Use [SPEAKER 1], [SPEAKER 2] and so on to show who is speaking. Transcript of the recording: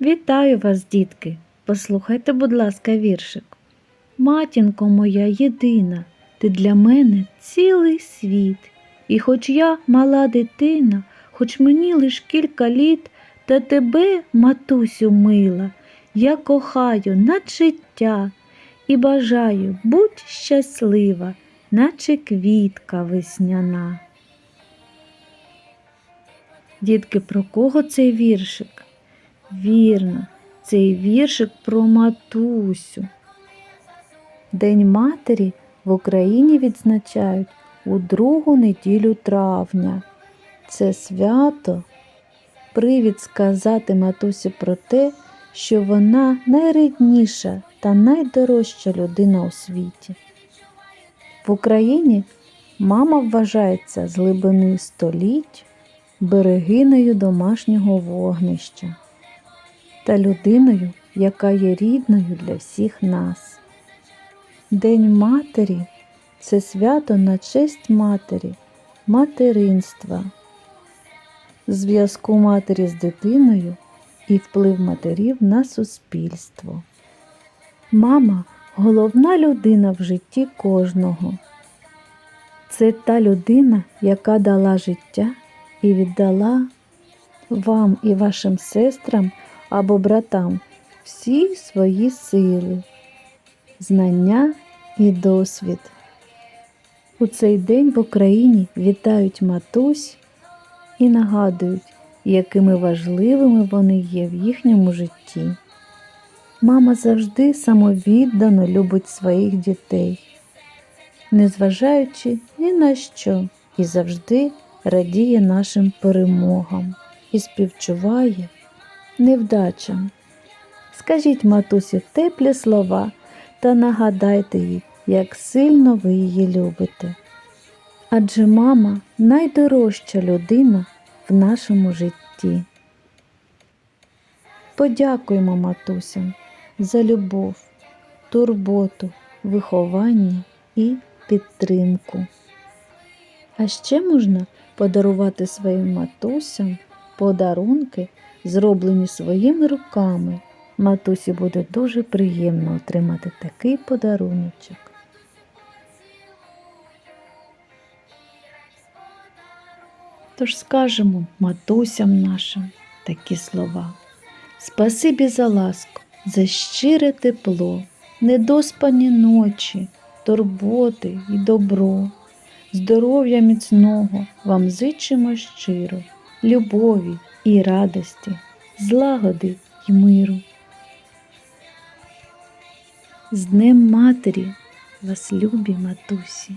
[SPEAKER 1] Вітаю вас, дітки. Послухайте, будь ласка, віршик. Матінко моя єдина, ти для мене цілий світ. І хоч я мала дитина, хоч мені лиш кілька літ, та тебе, матусю мила, я кохаю над життя і бажаю будь щаслива, наче квітка весняна. Дітки, про кого цей віршик? Вірно, цей віршик про матусю. День матері в Україні відзначають у другу неділю травня. Це свято привід сказати матусі про те, що вона найрідніша та найдорожча людина у світі. В Україні мама вважається з глибини століть берегинею домашнього вогнища та людиною, яка є рідною для всіх нас. День матері це свято на честь матері, материнства, зв'язку матері з дитиною і вплив матерів на суспільство. Мама головна людина в житті кожного. Це та людина, яка дала життя і віддала вам і вашим сестрам або братам всі свої сили, знання і досвід. У цей день в Україні вітають матусь і нагадують, якими важливими вони є в їхньому житті. Мама завжди самовіддано любить своїх дітей, незважаючи ні на що, і завжди радіє нашим перемогам і співчуває невдачам. Скажіть матусі теплі слова та нагадайте їй, як сильно ви її любите. Адже мама найдорожча людина в нашому житті. Подякуємо матусям за любов, турботу, виховання і підтримку. А ще можна подарувати своїм матусям подарунки, зроблені своїми руками. Матусі буде дуже приємно отримати такий подаруночок. Тож скажемо матусям нашим такі слова. Спасибі за ласку, за щире тепло, недоспані ночі, турботи і добро. Здоров'я міцного вам зичимо щиро, любові і радості, злагоди й миру. З Днем Матері вас любі матусі!